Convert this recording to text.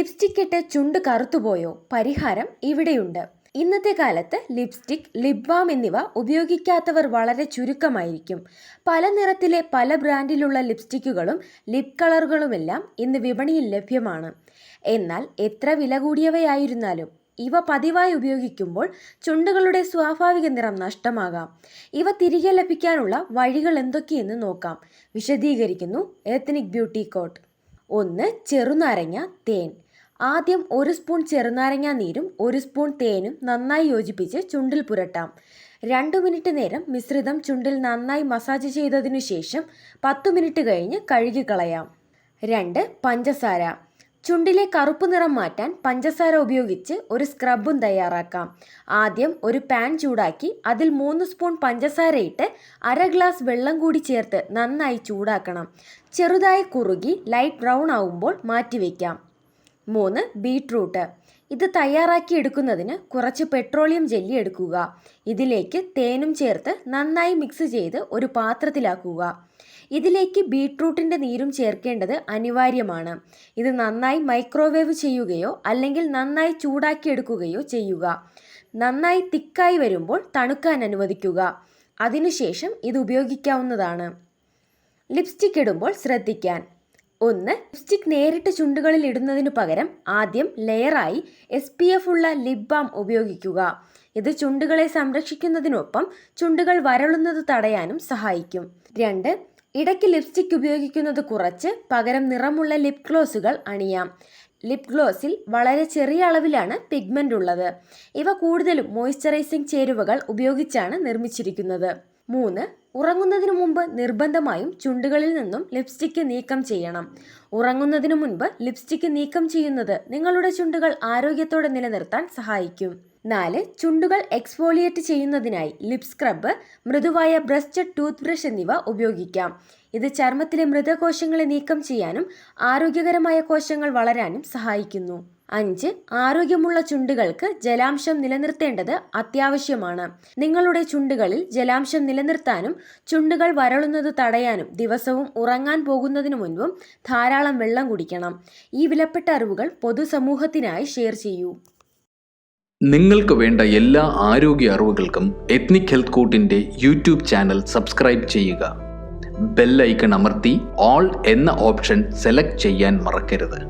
Lipstick ഇട്ട് ചുണ്ട് കറുത്തുപോയോ? പരിഹാരം ഇവിടെയുണ്ട്. ഇന്നത്തെ കാലത്ത് ലിപ്സ്റ്റിക് ലിപ് ബാം എന്നിവ ഉപയോഗിക്കാത്തവർ വളരെ ചുരുക്കമായിരിക്കും. പല നിറത്തിലെ പല ബ്രാൻഡിലുള്ള ലിപ്സ്റ്റിക്കുകളും ലിപ് കളറുകളുമെല്ലാം ഇന്ന് വിപണിയിൽ ലഭ്യമാണ്. എന്നാൽ എത്ര വില കൂടിയവയായിരുന്നാലും ഇവ പതിവായി ഉപയോഗിക്കുമ്പോൾ ചുണ്ടുകളുടെ സ്വാഭാവിക നിറം നഷ്ടമാകാം. ഇവ തിരികെ ലഭിക്കാനുള്ള വഴികൾ എന്തൊക്കെയെന്ന് നോക്കാം. വിശദീകരിക്കുന്നു എത്നിക് ബ്യൂട്ടി കോട്ട്. ഒന്ന് ചെറുനാരങ്ങ തേൻ. ആദ്യം ഒരു സ്പൂൺ ചെറുനാരങ്ങ നീരും ഒരു സ്പൂൺ തേനും നന്നായി യോജിപ്പിച്ച് ചുണ്ടിൽ പുരട്ടാം. രണ്ടു മിനിറ്റ് നേരം മിശ്രിതം ചുണ്ടിൽ നന്നായി മസാജ് ചെയ്തതിനു ശേഷം പത്ത് മിനിറ്റ് കഴിഞ്ഞ് കഴുകിക്കളയാം രണ്ട് പഞ്ചസാര. ചുണ്ടിലെ കറുപ്പ് നിറം മാറ്റാൻ പഞ്ചസാര ഉപയോഗിച്ച് ഒരു സ്ക്രബും തയ്യാറാക്കാം. ആദ്യം ഒരു പാൻ ചൂടാക്കി അതിൽ മൂന്ന് സ്പൂൺ പഞ്ചസാര ഇട്ട് അര ഗ്ലാസ് വെള്ളം കൂടി ചേർത്ത് നന്നായി ചൂടാക്കണം. ചെറുതായി കുറുകി ലൈറ്റ് ബ്രൗൺ ആവുമ്പോൾ മാറ്റിവെക്കാം. മൂന്ന് ബീട്രൂട്ട്. ഇത് തയ്യാറാക്കി എടുക്കുന്നതിന് കുറച്ച് പെട്രോളിയം ജെല്ലി എടുക്കുക. ഇതിലേക്ക് തേനും ചേർത്ത് നന്നായി മിക്സ് ചെയ്ത് ഒരു പാത്രത്തിലാക്കുക. ഇതിലേക്ക് ബീട്രൂട്ടിന്റെ നീരും ചേർക്കേണ്ടത് അനിവാര്യമാണ്. ഇത് നന്നായി മൈക്രോവേവ് ചെയ്യുകയോ അല്ലെങ്കിൽ നന്നായി ചൂടാക്കിയെടുക്കുകയോ ചെയ്യുക. നന്നായി തിക്കായി വരുമ്പോൾ തണുക്കാൻ അനുവദിക്കുക. അതിനുശേഷം ഇത് ഉപയോഗിക്കാവുന്നതാണ്. ലിപ്സ്റ്റിക് ഇടുമ്പോൾ ശ്രദ്ധിക്കാൻ. ഒന്ന് ലിപ്സ്റ്റിക് നേരിട്ട് ചുണ്ടുകളിൽ ഇടുന്നതിനു പകരം ആദ്യം ലെയറായി എസ് പി എഫ് ഉള്ള ലിപ് ബാം ഉപയോഗിക്കുക. ഇത് ചുണ്ടുകളെ സംരക്ഷിക്കുന്നതിനൊപ്പം ചുണ്ടുകൾ വരളുന്നത് തടയാനും സഹായിക്കും. രണ്ട് ഇടയ്ക്ക് ലിപ്സ്റ്റിക് ഉപയോഗിക്കുന്നത് കുറച്ച് പകരം നിറമുള്ള ലിപ് ഗ്ലോസുകൾ അണിയാം. ലിപ് ഗ്ലോസിൽ വളരെ ചെറിയ അളവിലാണ് പിഗ്മെന്റ് ഉള്ളത്. ഇവ കൂടുതലും മോയ്സ്ചറൈസിംഗ് ചേരുവകൾ ഉപയോഗിച്ചാണ് നിർമ്മിച്ചിരിക്കുന്നത്. മൂന്ന് ഉറങ്ങുന്നതിനു മുമ്പ് നിർബന്ധമായും ചുണ്ടുകളിൽ നിന്നും ലിപ്സ്റ്റിക്ക് നീക്കം ചെയ്യണം. ഉറങ്ങുന്നതിനു മുൻപ് ലിപ്സ്റ്റിക്ക് നീക്കം ചെയ്യുന്നത് നിങ്ങളുടെ ചുണ്ടുകൾ ആരോഗ്യത്തോടെ നിലനിർത്താൻ സഹായിക്കും. നാല് ചുണ്ടുകൾ എക്സ്ഫോളിയേറ്റ് ചെയ്യുന്നതിനായി ലിപ് സ്ക്രബ് മൃദുവായ ബ്രസ്റ്റ് ടൂത്ത് ബ്രഷ് എന്നിവ ഉപയോഗിക്കാം. ഇത് ചർമ്മത്തിലെ മൃതകോശങ്ങളെ നീക്കം ചെയ്യാനും ആരോഗ്യകരമായ കോശങ്ങൾ വളരാനും സഹായിക്കുന്നു. അഞ്ച് ആരോഗ്യമുള്ള ചുണ്ടുകൾക്ക് ജലാംശം നിലനിർത്തേണ്ടത് അത്യാവശ്യമാണ്. നിങ്ങളുടെ ചുണ്ടുകളിൽ ജലാംശം നിലനിർത്താനും ചുണ്ടുകൾ വരളുന്നത് തടയാനും ദിവസവും ഉറങ്ങാൻ പോകുന്നതിനു മുൻപും ധാരാളം വെള്ളം കുടിക്കണം. ഈ വിലപ്പെട്ട അറിവുകൾ പൊതുസമൂഹത്തിനായി ഷെയർ ചെയ്യൂ. നിങ്ങൾക്ക് വേണ്ട എല്ലാ ആരോഗ്യ അറിവുകൾക്കും എത്നിക് ഹെൽത്ത് കോട്ടിന്റെ യൂട്യൂബ് ചാനൽ സബ്സ്ക്രൈബ് ചെയ്യുക. ബെല്ലൈക്കൺ അമർത്തി ഓൾ എന്ന ഓപ്ഷൻ സെലക്ട് ചെയ്യാൻ മറക്കരുത്.